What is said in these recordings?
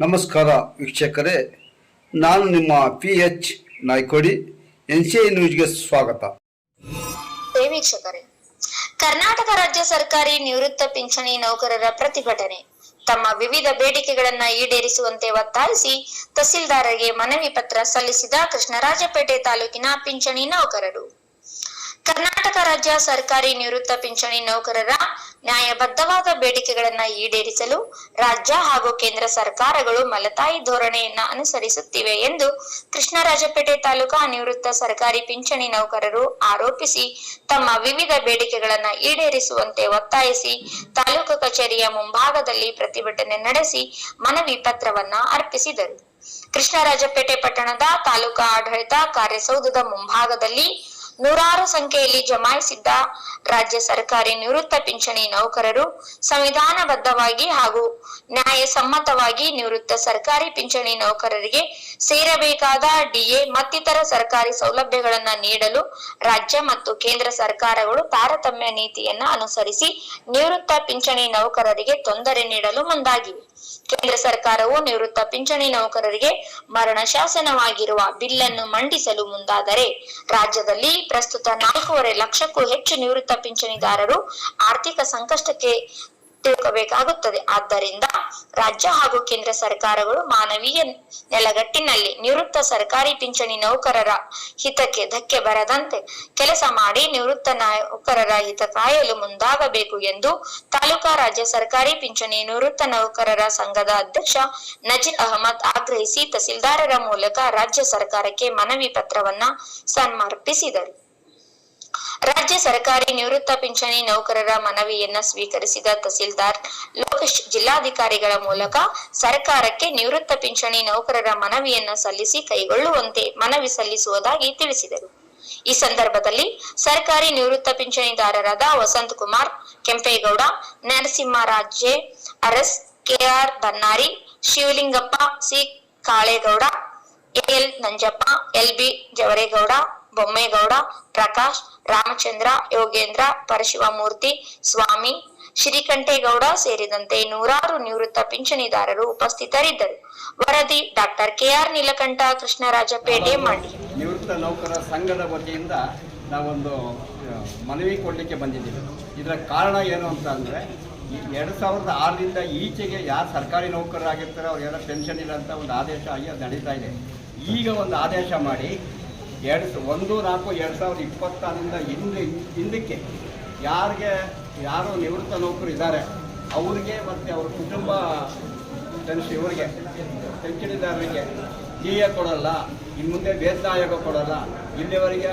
ನಮಸ್ಕಾರ ವೀಕ್ಷಕರೇ, ನಾನು ನಿಮ್ಮ P H Naikodi, N C ನ್ಯೂಸ್ಗೆ ಸ್ವಾಗತ. ವೀಕ್ಷಕರೇ, ಕರ್ನಾಟಕ ರಾಜ್ಯ ಸರ್ಕಾರಿ ನಿವೃತ್ತ ಪಿಂಚಣಿ ನೌಕರರ ಪ್ರತಿಭಟನೆ. ತಮ್ಮ ವಿವಿಧ ಬೇಡಿಕೆಗಳನ್ನ ಈಡೇರಿಸುವಂತೆ ಒತ್ತಾಯಿಸಿ ತಹಸೀಲ್ದಾರರಿಗೆ ಮನವಿ ಪತ್ರ ಸಲ್ಲಿಸಿದ ಕೃಷ್ಣರಾಜಪೇಟೆ ತಾಲೂಕಿನ ಪಿಂಚಣಿ ನೌಕರರು. ಕರ್ನಾಟಕ ರಾಜ್ಯ ಸರ್ಕಾರಿ ನಿವೃತ್ತ ಪಿಂಚಣಿ ನೌಕರರ ನ್ಯಾಯಬದ್ಧವಾದ ಬೇಡಿಕೆಗಳನ್ನ ಈಡೇರಿಸಲು ರಾಜ್ಯ ಹಾಗೂ ಕೇಂದ್ರ ಸರ್ಕಾರಗಳು ಮಲತಾಯಿ ಧೋರಣೆಯನ್ನ ಅನುಸರಿಸುತ್ತಿವೆ ಎಂದು ಕೃಷ್ಣರಾಜಪೇಟೆ ತಾಲೂಕಾ ನಿವೃತ್ತ ಸರ್ಕಾರಿ ಪಿಂಚಣಿ ನೌಕರರು ಆರೋಪಿಸಿ ತಮ್ಮ ವಿವಿಧ ಬೇಡಿಕೆಗಳನ್ನ ಈಡೇರಿಸುವಂತೆ ಒತ್ತಾಯಿಸಿ ತಾಲೂಕು ಕಚೇರಿಯ ಮುಂಭಾಗದಲ್ಲಿ ಪ್ರತಿಭಟನೆ ನಡೆಸಿ ಮನವಿ ಪತ್ರವನ್ನ ಅರ್ಪಿಸಿದರು. ಕೃಷ್ಣರಾಜಪೇಟೆ ಪಟ್ಟಣದ ತಾಲೂಕಾ ಆಡಳಿತ ಕಾರ್ಯಸೌಧದ ಮುಂಭಾಗದಲ್ಲಿ ನೂರಾರು ಸಂಖ್ಯೆಯಲ್ಲಿ ಜಮಾಯಿಸಿದ್ದ ರಾಜ್ಯ ಸರ್ಕಾರಿ ನಿವೃತ್ತ ಪಿಂಚಣಿ ನೌಕರರು ಸಂವಿಧಾನಬದ್ಧವಾಗಿ ಹಾಗೂ ನ್ಯಾಯಸಮ್ಮತವಾಗಿ ನಿವೃತ್ತ ಸರ್ಕಾರಿ ಪಿಂಚಣಿ ನೌಕರರಿಗೆ ಸೇರಬೇಕಾದ ಡಿಎ ಮತ್ತಿತರ ಸರ್ಕಾರಿ ಸೌಲಭ್ಯಗಳನ್ನು ನೀಡಲು ರಾಜ್ಯ ಮತ್ತು ಕೇಂದ್ರ ಸರ್ಕಾರಗಳು ತಾರತಮ್ಯ ನೀತಿಯನ್ನ ಅನುಸರಿಸಿ ನಿವೃತ್ತ ಪಿಂಚಣಿ ನೌಕರರಿಗೆ ತೊಂದರೆ ನೀಡಲು ಮುಂದಾಗಿವೆ. ಕೇಂದ್ರ ಸರ್ಕಾರವು ನಿವೃತ್ತ ಪಿಂಚಣಿ ನೌಕರರಿಗೆ ಮರಣ ಶಾಸನವಾಗಿರುವ ಬಿಲ್ಲನ್ನು ಮಂಡಿಸಲು ಮುಂದಾದರೆ ರಾಜ್ಯದಲ್ಲಿ ಪ್ರಸ್ತುತ ನಾಲ್ಕೂವರೆ ಲಕ್ಷಕ್ಕೂ ಹೆಚ್ಚು ನಿವೃತ್ತ ಪಿಂಚಣಿದಾರರು ಆರ್ಥಿಕ ಸಂಕಷ್ಟಕ್ಕೆ ತಿಳ್ಕೋಬೇಕಾಗುತ್ತದೆ. ಆದ್ದರಿಂದ ರಾಜ್ಯ ಹಾಗೂ ಕೇಂದ್ರ ಸರ್ಕಾರಗಳು ಮಾನವೀಯ ನೆಲಗಟ್ಟಿನಲ್ಲಿ ನಿವೃತ್ತ ಸರ್ಕಾರಿ ಪಿಂಚಣಿ ನೌಕರರ ಹಿತಕ್ಕೆ ಧಕ್ಕೆ ಬರದಂತೆ ಕೆಲಸ ಮಾಡಿ ನಿವೃತ್ತ ನೌಕರರ ಹಿತ ಕಾಯಲು ಮುಂದಾಗಬೇಕು ಎಂದು ತಾಲೂಕಾ ರಾಜ್ಯ ಸರ್ಕಾರಿ ಪಿಂಚಣಿ ನಿವೃತ್ತ ನೌಕರರ ಸಂಘದ ಅಧ್ಯಕ್ಷ ನಜೀರ್ ಅಹಮದ್ ಆಗ್ರಹಿಸಿ ತಹಸೀಲ್ದಾರರ ಮೂಲಕ ರಾಜ್ಯ ಸರ್ಕಾರಕ್ಕೆ ಮನವಿ ಪತ್ರವನ್ನ ಸಮರ್ಪಿಸಿದರು ರಾಜ್ಯ ಸರ್ಕಾರಿ ನಿವೃತ್ತ ಪಿಂಚಣಿ ನೌಕರರ ಮನವಿಯನ್ನ ಸ್ವೀಕರಿಸಿದ ತಹಸೀಲ್ದಾರ್ ಲೋಕೇಶ್, ಜಿಲ್ಲಾಧಿಕಾರಿಗಳ ಮೂಲಕ ಸರ್ಕಾರಕ್ಕೆ ನಿವೃತ್ತ ಪಿಂಚಣಿ ನೌಕರರ ಮನವಿಯನ್ನ ಸಲ್ಲಿಸಿ ಕೈಗೊಳ್ಳುವಂತೆ ಮನವಿ ಸಲ್ಲಿಸುವುದಾಗಿ ತಿಳಿಸಿದರು. ಈ ಸಂದರ್ಭದಲ್ಲಿ ಸರ್ಕಾರಿ ನಿವೃತ್ತ ಪಿಂಚಣಿದಾರರಾದ Vasanth Kumar, Kempegowda Narasimharaje Aras, K R Bannari, Shivalingappa, C Kalegowda L Nanjappa, L B Javaregowda Bommegowda, Prakash, Ramachandra, Yogendra Parashivamurthy Swamy, Srikantegowda ಸೇರಿದಂತೆ ನೂರಾರು ನಿವೃತ್ತ ಪಿಂಚಣಿದಾರರು ಉಪಸ್ಥಿತರಿದ್ದರು. ವರದಿ ಡಾಕ್ಟರ್ ಕೆಆರ್ ನೀಲಕಂಠ, ಕೃಷ್ಣರಾಜಪೇಟೆ ಮಾಡಿ ನಿವೃತ್ತ ನೌಕರರ ಸಂಘದ ವತಿಯಿಂದ ನಾವೊಂದು ಮನವಿ ಕೊಡಲಿಕ್ಕೆ ಬಂದಿದ್ದೀವಿ. ಇದರ ಕಾರಣ ಏನು ಅಂತ ಅಂದರೆ ಎರಡು ಸಾವಿರದ ಆರರಿಂದ ಈಚೆಗೆ ಯಾರು ಸರ್ಕಾರಿ ನೌಕರರಾಗಿರ್ತಾರೆ, ಅವ್ರಿಗೆಲ್ಲ ಪೆನ್ಷನ್ ಇಲ್ಲ ಅಂತ ಒಂದು ಆದೇಶ ಆಗಿ ಅದು ನಡೀತಾ ಇದೆ. ಈಗ ಒಂದು ಆದೇಶ ಮಾಡಿ ಎರಡು ಒಂದು ನಾಲ್ಕು ಎರಡು ಸಾವಿರದ ಇಪ್ಪತ್ತಾರರಿಂದ ಹಿಂದೆ, ಹಿಂದಕ್ಕೆ ಯಾರಿಗೆ, ಯಾರು ನಿವೃತ್ತ ನೌಕರು ಇದ್ದಾರೆ, ಅವ್ರಿಗೆ ಮತ್ತು ಅವ್ರ ಕುಟುಂಬ ಪೆನ್ಷನ್ ಇವರಿಗೆ ಪೆನ್ಷನ್ದಾರರಿಗೆ ಡಿ ಕೊಡೋಲ್ಲ ಇನ್ನು ಮುಂದೆ ವೇತನ ಆಯೋಗ ಕೊಡೋಲ್ಲ. ಇಲ್ಲಿವರೆಗೆ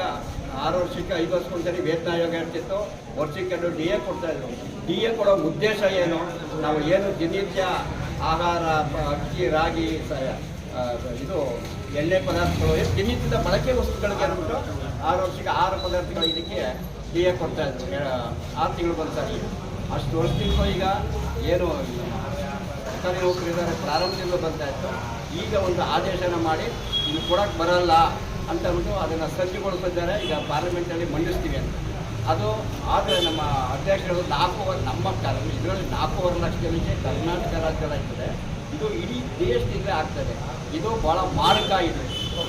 ಆರು ವರ್ಷಕ್ಕೆ ಐದು ವರ್ಷಕ್ಕೊಂದ್ಸರಿ ವೇತನ ಆಯೋಗ ಇರ್ತಿತ್ತು, ವರ್ಷಕ್ಕೆ ಡಿ ಎ ಕೊಡ್ತಾ ಇದ್ರು. ಡಿ ಎ ಕೊಡೋ ಉದ್ದೇಶ ಏನು? ನಾವು ಏನು ದಿನನಿತ್ಯ ಆಹಾರ, ಅಕ್ಕಿ, ರಾಗಿ ಇದು ಎಣ್ಣೆ ಪದಾರ್ಥಗಳು ದಿನನಿತ್ಯದ ಬಳಕೆ ವಸ್ತುಗಳಿಗೆ ಅಂದ್ಬಿಟ್ಟು ಆರು ವರ್ಷಕ್ಕೆ ಆರು ಪದಾರ್ಥಗಳು ಇದಕ್ಕೆ ಕ್ರಿಯೆ ಕೊಡ್ತಾ ಇದ್ರು. ಆರು ತಿಂಗಳು ಬಂದ್ಸರಿ ಅಷ್ಟು ವರ್ಷದಿಂದ ಈಗ ಏನು ಸರ್ಕಾರಿ ನೌಕರಿದ್ದಾರೆ ಪ್ರಾರಂಭದಿಂದ ಬರ್ತಾ ಇತ್ತು. ಈಗ ಒಂದು ಆದೇಶನ ಮಾಡಿ ಇನ್ನು ಕೊಡೋಕ್ಕೆ ಬರಲ್ಲ ಅಂತ ಅಂದ್ಬಿಟ್ಟು ಅದನ್ನು ಸಜ್ಜುಗೊಳಿಸಿದ್ದಾರೆ. ಈಗ ಪಾರ್ಲಿಮೆಂಟಲ್ಲಿ ಮಂಡಿಸ್ತೀವಿ ಅಂತ. ಅದು ಆದರೆ ನಮ್ಮ ಅಧ್ಯಕ್ಷರು ನಾಲ್ಕು ನಮ್ಮ ಕಾರಣ ಇದರಲ್ಲಿ ನಾಲ್ಕೂವರೆ ಲಕ್ಷ ಜನಕ್ಕೆ ಕರ್ನಾಟಕ ರಾಜ್ಯದಾಗ್ತದೆ ಇದು ಇಡೀ ದೇಶದಿಂದ ಆಗ್ತದೆ. ಇದು ಭಾಳ ಮಾರಕ ಇದೆ.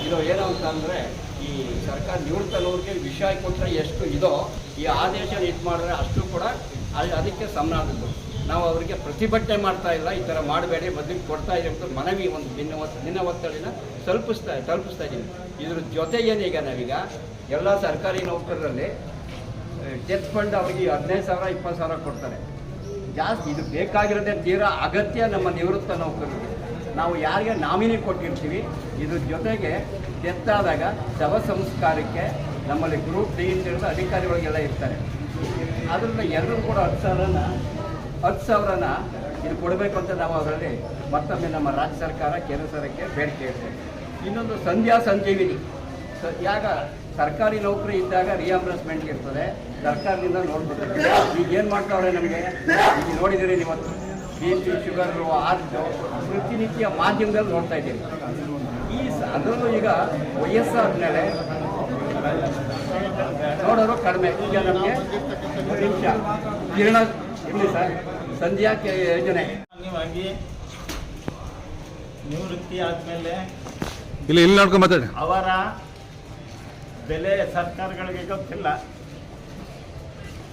ಇದು ಏನು ಅಂತ ಅಂದರೆ ಈ ಸರ್ಕಾರ ನಿವೃತ್ತನವ್ರಿಗೆ ವಿಷಯ ಕೊಟ್ಟರೆ ಎಷ್ಟು ಇದೋ, ಈ ಆದೇಶ ಇದು ಮಾಡಿದ್ರೆ ಅಷ್ಟು ಕೂಡ ಅದ್- ಅದಕ್ಕೆ ಸಮನಾದದ್ದು. ನಾವು ಅವರಿಗೆ ಪ್ರತಿಭಟನೆ ಮಾಡ್ತಾ ಇಲ್ಲ, ಈ ಥರ ಮಾಡಬೇಡಿ, ಬದಲಿಗೆ ಕೊಡ್ತಾ ಇದೆ ಅಂತ ಮನವಿ ಒಂದು ದಿನ ದಿನ ಒತ್ತಡಿನ ತಲುಪಿಸ್ತಾ ತಲುಪಿಸ್ತಾ ಇದ್ದೀವಿ. ಇದ್ರ ಜೊತೆ ಏನೀಗ ನಾವೀಗ ಎಲ್ಲ ಸರ್ಕಾರಿ ನೌಕರರಲ್ಲಿ ಡೆತ್ ಫಂಡ್ ಅವರಿಗೆ ಹದಿನೈದು ಸಾವಿರ, ಇಪ್ಪತ್ತು ಸಾವಿರ ಕೊಡ್ತಾರೆ. ಜಾಸ್ತಿ, ಇದು ಬೇಕಾಗಿರೋದೇ ತೀರಾ ಅಗತ್ಯ ನಮ್ಮ ನಿವೃತ್ತ ನೌಕರರಿಗೆ. ನಾವು ಯಾರಿಗೆ ನಾಮಿನಿ ಕೊಟ್ಟಿರ್ತೀವಿ, ಇದ್ರ ಜೊತೆಗೆ ಡೆತ್ತಾದಾಗ ಶವ ಸಂಸ್ಕಾರಕ್ಕೆ ನಮ್ಮಲ್ಲಿ ಗ್ರೂಪ್ ಡಿ ಅಂತ ಅಧಿಕಾರಿಗಳಿಗೆಲ್ಲ ಇರ್ತಾರೆ. ಅದರಿಂದ ಎಲ್ಲರೂ ಕೂಡ ಹತ್ತು ಸಾವಿರನ ಹತ್ತು ಸಾವಿರನ ಇದು ಕೊಡಬೇಕು ಅಂತ ನಾವು ಅದರಲ್ಲಿ ಮತ್ತೊಮ್ಮೆ ನಮ್ಮ ರಾಜ್ಯ ಸರ್ಕಾರ, ಕೇಂದ್ರ ಸರ್ಕಾರಕ್ಕೆ ಬೇಡಿಕೆ ಇರ್ತೇವೆ ಇನ್ನೊಂದು ಸಂಧ್ಯಾ ಸಂಜೀವಿನಿ. ಯಾಗ ಸರ್ಕಾರಿ ನೌಕರಿ ಇದ್ದಾಗ ರಿಯಂಬರ್ಸ್ಮೆಂಟ್ ಇರ್ತದೆ. ಸರ್ಕಾರದಿಂದ ನೋಡ್ಬೋದು ಈಗ ಏನು ಮಾಡ್ತಾವ್ರೆ ನಮಗೆ? ನೋಡಿದ್ದೀರಿ ಇವತ್ತು ಬಿ ಪಿ ಶುಗರು ಪ್ರತಿ ಪ್ರತಿನಿತ್ಯ ಮಾಧ್ಯಮದಲ್ಲಿ ನೋಡ್ತಾ ಇದ್ದೀವಿ ಈ ಸ- ಅದರಲ್ಲೂ ಈಗ ವಯಸ್ಸಾದ ಮೇಲೆ ನೋಡೋರು ಕಡಿಮೆ. ಈಗ ನಮಗೆ ನಿಮಿಷ. ಕಿರಣ ಇರಲಿ ಸರ್. ಸಂಧ್ಯಾ ಕೆ- ಯೋಜನೆ. ನಿವೃತ್ತಿ ಆದ್ಮೇಲೆ ಇಲ್ಲಿ ಇಲ್ಲಿ ನೋಡ್ಕೊಂಡು ಮಾತಾಡಿ. ಅವರ ಬೆಲೆ ಸರ್ಕಾರಗಳಿಗೆ ಗೊತ್ತಿಲ್ಲ.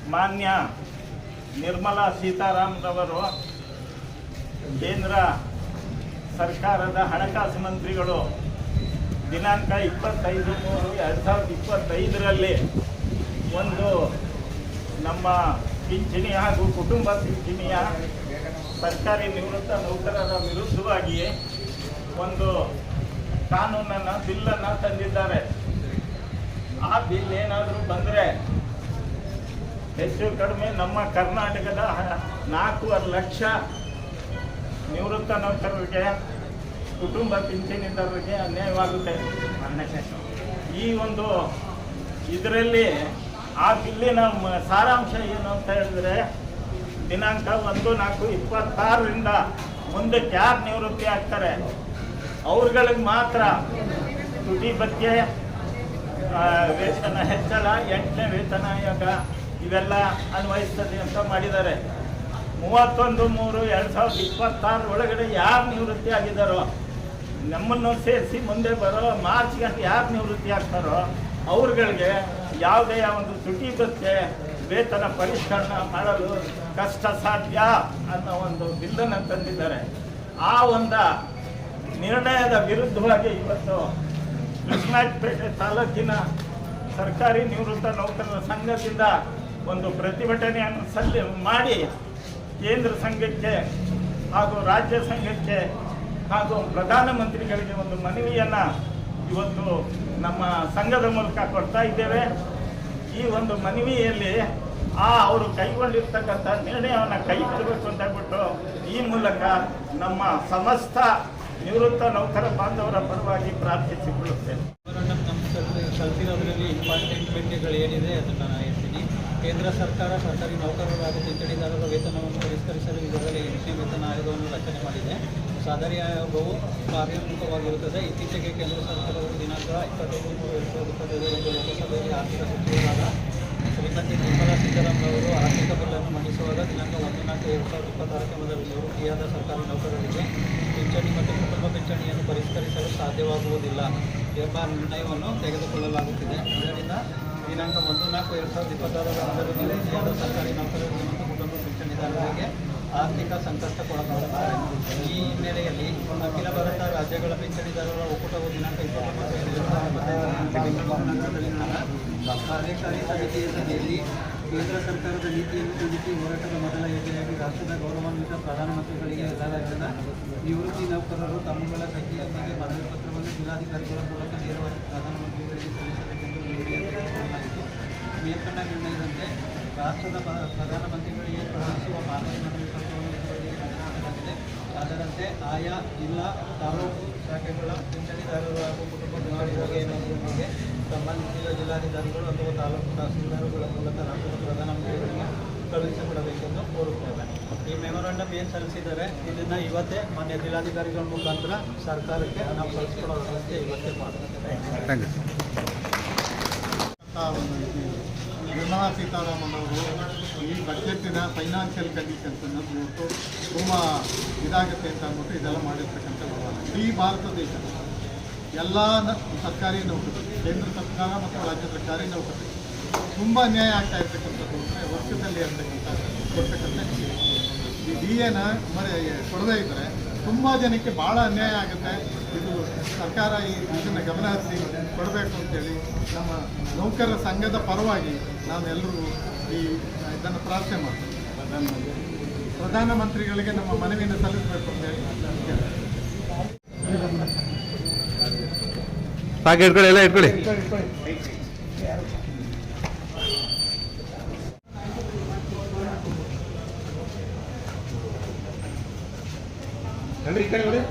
ಮಾನ್ಯ ನಿರ್ಮಲಾ ಸೀತಾರಾಮ್ರವರು ಕೇಂದ್ರ ಸರ್ಕಾರದ ಹಣಕಾಸು ಮಂತ್ರಿಗಳು ದಿನಾಂಕ ಇಪ್ಪತ್ತೈದು ಮೂರು ಎರಡು ಸಾವಿರದ ಇಪ್ಪತ್ತೈದರಲ್ಲಿ ಒಂದು ನಮ್ಮ ಪಿಂಚಣಿ ಹಾಗೂ ಕುಟುಂಬ ಪಿಂಚಣಿಯ ಸರ್ಕಾರಿ ನಿವೃತ್ತ ನೌಕರರ ವಿರುದ್ಧವಾಗಿ ಒಂದು ಕಾನೂನನ್ನು, ಬಿಲ್ಲನ್ನು ತಂದಿದ್ದಾರೆ. ಆ ಬಿಲ್ ಏನಾದರೂ ಬಂದರೆ ಹೆಚ್ಚು ಕಡಿಮೆ ನಮ್ಮ ಕರ್ನಾಟಕದ ನಾಲ್ಕೂವರೆ ಲಕ್ಷ ನಿವೃತ್ತ ನೌಕರರಿಗೆ ಕುಟುಂಬ ಪಿಂಚಣಿದಾರರಿಗೆ ಅನ್ಯಾಯವಾಗುತ್ತೆ ಈ ಒಂದು ಇದರಲ್ಲಿ ಆ ಬಿಲ್ಲಿನ ಸಾರಾಂಶ ಏನು ಅಂತ ಹೇಳಿದ್ರೆ, ದಿನಾಂಕ ಒಂದು ನಾಲ್ಕು ಇಪ್ಪತ್ತಾರರಿಂದ ಮುಂದಕ್ಕೆ ಯಾರು ನಿವೃತ್ತಿ ಆಗ್ತಾರೆ? ಅವ್ರಗಳಿಗೆ ಮಾತ್ರ ತುಟಿ ಬಗ್ಗೆ ವೇತನ ಹೆಚ್ಚಳ, ಎಂಟನೇ ವೇತನ ಆಯೋಗ, ಇವೆಲ್ಲ ಅನ್ವಯಿಸ್ತದೆ ಅಂತ ಮಾಡಿದ್ದಾರೆ. ಮೂವತ್ತೊಂದು ಮೂರು ಎರಡು ಸಾವಿರದ ಇಪ್ಪತ್ತಾರು ಒಳಗಡೆ ಯಾರು ನಿವೃತ್ತಿ ಆಗಿದ್ದಾರೋ, ನಮ್ಮನ್ನು ಸೇರಿಸಿ ಮುಂದೆ ಬರೋ ಮಾರ್ಚ್ ಗಂಟೆ ಯಾರು ನಿವೃತ್ತಿ ಆಗ್ತಾರೋ, ಅವ್ರಗಳಿಗೆ ಯಾವುದೇ ಒಂದು ತುಟಿ ಬತ್ತೆ, ವೇತನ ಪರಿಷ್ಕರಣ ಮಾಡಲು ಕಷ್ಟ ಸಾಧ್ಯ ಅನ್ನೋ ಒಂದು ಬಿಲ್ಲನ್ನು ತಂದಿದ್ದಾರೆ. ಆ ಒಂದು ನಿರ್ಣಯದ ವಿರುದ್ಧವಾಗಿ ಇವತ್ತು ಕೃಷ್ಣಾಜಪೇಟೆ ತಾಲೂಕಿನ ಸರ್ಕಾರಿ ನಿವೃತ್ತ ನೌಕರರ ಸಂಘದಿಂದ ಒಂದು ಪ್ರತಿಭಟನೆಯನ್ನು ಸಲ್ಲಿ ಮಾಡಿ ಕೇಂದ್ರ ಸಂಘಕ್ಕೆ ಹಾಗೂ ರಾಜ್ಯ ಸಂಘಕ್ಕೆ ಹಾಗೂ ಪ್ರಧಾನಮಂತ್ರಿಗಳಿಗೆ ಒಂದು ಮನವಿಯನ್ನು ಇವತ್ತು ನಮ್ಮ ಸಂಘದ ಮೂಲಕ ಕೊಡ್ತಾ ಇದ್ದೇವೆ. ಈ ಒಂದು ಮನವಿಯಲ್ಲಿ ಆ ಅವರು ಕೈಗೊಂಡಿರ್ತಕ್ಕಂಥ ನಿರ್ಣಯವನ್ನು ಕೈ ಬಿಡಬೇಕು ಅಂತ ಹೇಳ್ಬಿಟ್ಟು ಈ ಮೂಲಕ ನಮ್ಮ ಸಮಸ್ತ ನಿವೃತ್ತ ನೌಕರ ಬಾಂಧವರ ಪರವಾಗಿ ಪ್ರಾರ್ಥಿಸಿಕೊಳ್ಳುತ್ತೇನೆ. ಸಲ್ಲಿಸಿರೋದ್ರಲ್ಲಿ ಇಂಪಾರ್ಟೆಂಟ್ ಏನಿದೆ ಅದನ್ನು ಕೇಂದ್ರ ಸರ್ಕಾರ ಸರ್ಕಾರಿ ನೌಕರರು ಹಾಗೂ ಪಿಂಚಣಿದಾರರ ವೇತನವನ್ನು ಪರಿಷ್ಕರಿಸಲು ಈಗಾಗಲೇ ಎಂಟನೇ ವೇತನ ಆಯೋಗವನ್ನು ರಚನೆ ಮಾಡಿದೆ. ಸದರಿ ಆಯೋಗವು ಕಾರ್ಯೋನ್ಮುಖವಾಗಿರುತ್ತದೆ ಇತ್ತೀಚೆಗೆ ಕೇಂದ್ರ ಸರ್ಕಾರವು ದಿನಾಂಕ ಇಪ್ಪತ್ತೈದು ಮೂರು ಎರಡು ಸಾವಿರದ ಲೋಕಸಭೆಯಲ್ಲಿ ಆರ್ಥಿಕ ಸಚಿವರಾದ ಶ್ರೀಮತಿ ನಿರ್ಮಲಾ ಸೀತಾರಾಮನ್ ಅವರು ಆರ್ಥಿಕ ಬಿಲ್ಲನ್ನು ಮಂಡಿಸುವಾಗ ದಿನಾಂಕ ಒಂದು ನಾಲ್ಕು ಎರಡು ಸಾವಿರದ ಇಪ್ಪತ್ತಾರಕ್ಕೆ ಮೊದಲು ನಿವೃತ್ತಿಯಾದ ಸರ್ಕಾರಿ ನೌಕರರಿಗೆ ಪಿಂಚಣಿ ಮತ್ತು ಕುಟುಂಬ ಪಿಂಚಣಿಯನ್ನು ಪರಿಷ್ಕರಿಸಲು ಸಾಧ್ಯವಾಗುವುದಿಲ್ಲ ಎಂಬ ನಿರ್ಣಯವನ್ನು ತೆಗೆದುಕೊಳ್ಳಲಾಗುತ್ತಿದೆ. ಇದರಿಂದ ದಿನಾಂಕ ಒಂದು, ನಾಲ್ಕು, ಎರಡು ಸಾವಿರದ ಇಪ್ಪತ್ತಾರರ ಸಂದರ್ಭದಲ್ಲಿ ಎರಡು ಸರ್ಕಾರಿ ನೌಕರರು ಮತ್ತು ಕುಟುಂಬ ಪಿಂಚಣಿದಾರರಿಗೆ ಆರ್ಥಿಕ ಸಂಕಷ್ಟಕ್ಕೊಳಗಾಗುತ್ತಾರೆ ಈ ಹಿನ್ನೆಲೆಯಲ್ಲಿ ಅಖಿಲ ಭಾರತ ರಾಜ್ಯಗಳ ಪಿಂಚಣಿದಾರರ ಒಕ್ಕೂಟವು ದಿನಾಂಕ ಇಪ್ಪತ್ತೊಂಬತ್ತು ಎರಡು ಸಾವಿರದ ಕಾರ್ಯಕಾರಿ ಸಮಿತಿಯ ಸಭೆಯಲ್ಲಿ ಕೇಂದ್ರ ಸರ್ಕಾರದ ನೀತಿಯನ್ನು ಖಂಡಿಸಿ ಹೋರಾಟದ ಮೊದಲ ಯೋಜನೆಯಾಗಿ ರಾಷ್ಟ್ರದ ಗೌರವಾನ್ವಿತ ಪ್ರಧಾನಮಂತ್ರಿಗಳಿಗೆ ಎಲ್ಲ ರಾಜ್ಯದ ನಿವೃತ್ತಿ ನೌಕರರು ತಮ್ಮಗಳ ಸಂಖ್ಯೆಯೊಂದಿಗೆ ಮನವಿ ಪತ್ರವನ್ನು ಜಿಲ್ಲಾಧಿಕಾರಿಗಳ ಮೂಲಕ ನೇರವಾಗಿ ಪ್ರಧಾನಮಂತ್ರಿಗಳಿಗೆ ಸಲ್ಲಿಸಿದ್ದಾರೆ ನಿರ್ಣಯದಂತೆ ರಾಷ್ಟ್ರದ ಪ್ರಧಾನಮಂತ್ರಿಗಳಿಗೆ ಕಳುಹಿಸುವ ಪತ್ರವನ್ನು ಇದುವರೆಗೆ ಅದರಂತೆ ಆಯಾ ಜಿಲ್ಲಾ ತಾಲೂಕು ಶಾಖೆಗಳ ಪಿಂಚಣಿದಾರರು ಹಾಗೂ ಕುಟುಂಬ ಪಿಂಚಣಿದಾರರಿಗೆ ಸಂಬಂಧಿಸಿದ ಜಿಲ್ಲಾಧಿಕಾರಿಗಳು ಅಥವಾ ತಾಲೂಕು ತಹಸೀಲ್ದಾರ್ಗಳ ಮೂಲಕ ರಾಷ್ಟ್ರದ ಪ್ರಧಾನಮಂತ್ರಿಗಳಿಗೆ ಕಳುಹಿಸಿಕೊಡಬೇಕೆಂದು ಕೋರುತ್ತೇವೆ. ಈ ಮೆಮೊರಾಂಡಮ್ ಏನು ಸಲ್ಲಿಸಿದ್ದಾರೆ? ಇದನ್ನು ಇವತ್ತೇ ಮಾನ್ಯ ಜಿಲ್ಲಾಧಿಕಾರಿಗಳ ಮುಖಾಂತರ ಸರ್ಕಾರಕ್ಕೆ ನಾವು ಕಳಿಸ್ಕೊಡೋ ವ್ಯವಸ್ಥೆ ಇವತ್ತೇ ಮಾಡ್ತೇವೆ ನಿರ್ಮಲಾ ಸೀತಾರಾಮನ್ ಅವರು ಈ ಬಜೆಟ್ಟಿನ ಫೈನಾನ್ಷಿಯಲ್ ಕಂಡೀಷನ್ಸ್ ಅನ್ನು ನೋಡ್ತು, ತುಂಬ ಇದಾಗುತ್ತೆ ಅಂತ ಅಂದ್ಬಿಟ್ಟು ಇದೆಲ್ಲ ಮಾಡಿರ್ತಕ್ಕಂಥ ವ್ಯವಹಾರ ಇಡೀ ಭಾರತ ದೇಶ ಎಲ್ಲ ಸರ್ಕಾರಿ ನೌಕರರು, ಕೇಂದ್ರ ಸರ್ಕಾರ ಮತ್ತು ರಾಜ್ಯ ಸರ್ಕಾರಿ ನೌಕರರು ತುಂಬ ಅನ್ಯಾಯ ಆಗ್ತಾ ಇರ್ತಕ್ಕಂಥದ್ದು ಅಂದರೆ ವರ್ಷದಲ್ಲಿ ಇರ್ತಕ್ಕಂಥ ಕೊಡ್ತಕ್ಕಂಥ ಈ ಡಿ ಎನ ಮರೆ, ಕೊಡದೇ ಇದ್ದರೆ ತುಂಬ ಜನಕ್ಕೆ ಭಾಳ ಅನ್ಯಾಯ ಆಗುತ್ತೆ. ಇದು ಸರ್ಕಾರ ಈ ಇದನ್ನು ಗಮನ ಹರಿಸಿ ಕೊಡಬೇಕು ಅಂತೇಳಿ ನಮ್ಮ ನೌಕರರ ಸಂಘದ ಪರವಾಗಿ ನಾವೆಲ್ಲರೂ ಈ ಇದನ್ನು ಪ್ರಾರ್ಥನೆ ಮಾಡ್ತೀವಿ ಪ್ರಧಾನಮಂತ್ರಿಗಳಿಗೆ ನಮ್ಮ ಮನವಿಯನ್ನು ಸಲ್ಲಿಸಬೇಕು ಅಂತ ಹೇಳಿ ಇಟ್ಕೊಳ್ಳಿ ಎಲ್ಲ ಇಟ್ಕೊಳ್ಳಿ. ನಡ್ರಿ ಈ ಕಡೆ ನೋಡಿ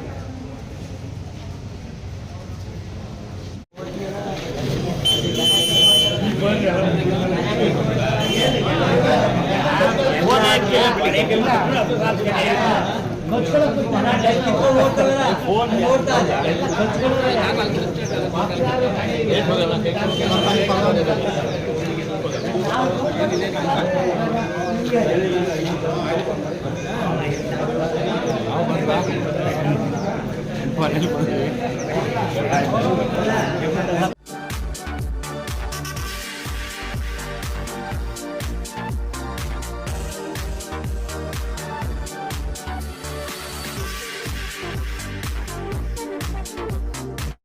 ಫೋನ್ ನೋಡ್ತಾ ಇದ್ದಾರೆ พอได้ลูก